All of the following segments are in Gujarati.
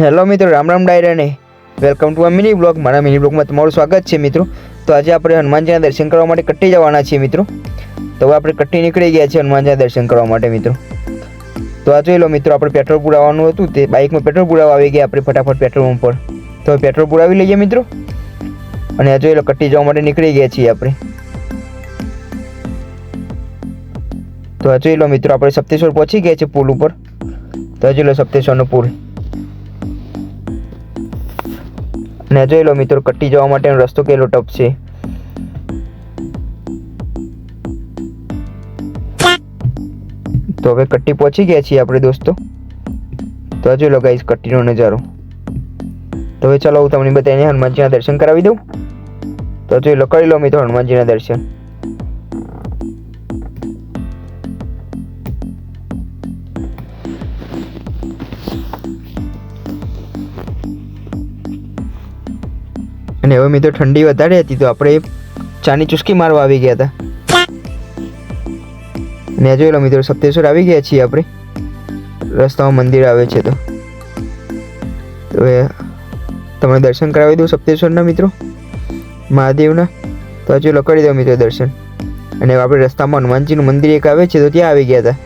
હેલો મિત્રો, Ram Ram ડાયરાને. Welcome to a mini blog મારા મિની બ્લોગમાં તમારું સ્વાગત છે મિત્રો. તો આજે આપણે હનુમાનજીના દર્શન કરવા માટે કટ્ટી જવાના છીએ મિત્રો. તો હવે આપણે કટ્ટી નીકળી ગયા છીએ હનુમાનજીના દર્શન કરવા માટે મિત્રો. તો આ જોઈ લો મિત્રો, આપણે પેટ્રોલ પુરાવાનું હતું. તે બાઇકમાં પેટ્રોલ પુરાવા આવી ગયા આપણે ફટાફટ પેટ્રોલ પંપ પર તો હવે પેટ્રોલ પુરાવી લઈએ મિત્રો. અને આ જોઈ લો કટ્ટી જવા માટે નીકળી ગયા છીએ આપણે. તો આ જોઈ લો મિત્રો, આપણે સપ્તેશ્વર પહોંચી ગયા છે પુલ ઉપર. તો જોઈ લો સપ્તેશ્વરનો પુલ. અને જોઈ લો મિત્રો કટ્ટી જવા માટેનો રસ્તો કેટલો ટફ છે. તો હવે કટ્ટી પહોંચી ગયા છીએ આપણે દોસ્તો. તો જોઈ લો ગાઈસ કટ્ટીનો નજારો. તો હવે ચાલો હું તમને બધાને હનુમાનજીના દર્શન કરાવી દઉં. તો જોઈ લો, કરી લો મિત્રો હનુમાનજીના દર્શન. અને હવે મિત્રો ઠંડી વધારે હતી તો આપણે ચાની ચુસ્કી મારવા આવી ગયા હતા. આ જોઈ લો મિત્રો, સપ્તેશ્વર આવી ગયા છીએ આપણે. રસ્તામાં મંદિર આવે છે તો. હવે તમને દર્શન કરાવી દઉં સપ્તેશ્વરના મિત્રો. મહાદેવના. તો હજુ લકડી દો મિત્રો દર્શન. અને આપણે રસ્તામાં હનુમાનજીનું મંદિર એક આવે છે તો ત્યાં આવી ગયા હતા.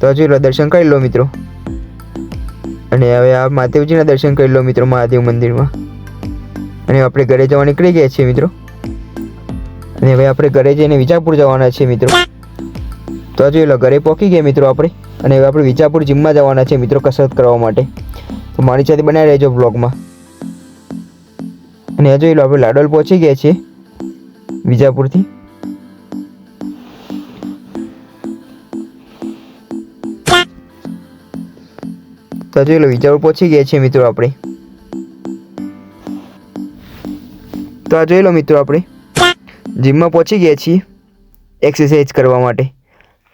તો હજુ દર્શન કરી લો મિત્રો. અને હવે આ મહાદેવજીના દર્શન કરી લો મિત્રો, મહાદેવ મંદિરમાં. અને આપણે ઘરે જવા નીકળી ગયા છીએ મિત્રો. અને હવે આપણે ઘરે જઈને વિજાપુર જવાના છીએ મિત્રો. તો હજુ જોઈ લો, ઘરે પહોંચી ગયા મિત્રો આપણે. અને હવે આપણે વિજાપુર જીમમાં જવાના છે મિત્રો કસરત કરવા માટે. તો મારી સાથે બનાવી રહેજો બ્લોગમાં અને જોઈ લો, આપણે લાડોલ પહોંચી ગયા છીએ વિજાપુરથી. તો હજુ જોઈ લો, વિજાપુર પહોંચી ગયા છીએ મિત્રો આપણે. તો આ જોઈ લો મિત્રો આપણે. જીમમાં પહોંચી ગયા છીએ એક્સરસાઇઝ કરવા માટે.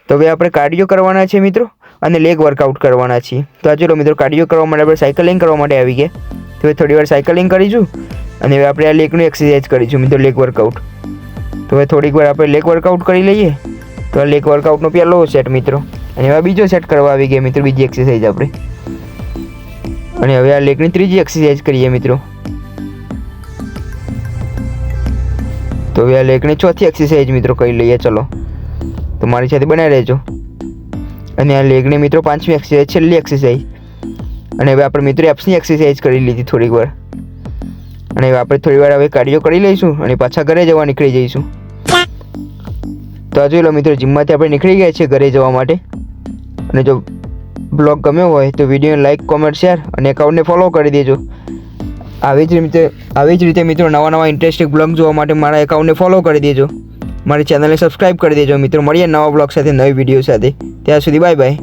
તો હવે આપણે કાર્ડિયો કરવાના છે મિત્રો અને લેગ વર્કઆઉટ કરવાના છીએ. તો આ જોઈ લો મિત્રો કાર્ડિયો કરવા માટે આપણે સાયકલિંગ કરવા માટે આવી ગયા. તો હવે થોડી વાર સાયકલિંગ કરીશું અને હવે આપણે આ લેગનું એક્સરસાઇઝ કરીશું મિત્રો લેગ વર્કઆઉટ તો હવે થોડીક વાર આપણે લેગ વર્કઆઉટ કરી લઈએ. તો આ લેગ વર્કઆઉટનો પહેલો સેટ મિત્રો. અને હવે બીજો સેટ કરવા આવી ગયા મિત્રો, બીજી એક્સરસાઇઝ આપણે. અને હવે આ લેગની ત્રીજી એક્સરસાઇઝ કરીએ મિત્રો. તો હવે આ લેખની ચોથી એક્સરસાઇઝ મિત્રો કરી લઈએ, ચલો. તો મારી સાથે બનાવી રહેજો. અને આ લેગની મિત્રો પાંચમી એક્સરસાઇઝ છેલ્લી એક્સરસાઇઝ અને હવે આપણે મિત્રો એપ્સની એક્સરસાઇઝ કરી લીધી થોડીક વાર. અને હવે આપણે થોડી વાર હવે કાર્ડિયો કરી લઈશું અને પાછા ઘરે જવા નીકળી જઈશું. તો આ જોઈ લો મિત્રો, જીમમાંથી આપણે નીકળી ગયા છીએ ઘરે જવા માટે. અને જો બ્લોગ ગમ્યો હોય તો વિડીયોને લાઇક કોમેન્ટ શેર અને એકાઉન્ટને ફોલો કરી દેજો. આવી જ રીતે, આવી જ રીતે મિત્રો નવા નવા ઇન્ટરેસ્ટિંગ બ્લોગ જોવા માટે મારા એકાઉન્ટને ફોલો કરી દેજો. મારી ચેનલને સબસ્ક્રાઇબ કરી દેજો. મિત્રો, મળીએ નવા બ્લોગ સાથે, નવી વીડિયો સાથે. ત્યાં સુધી બાય બાય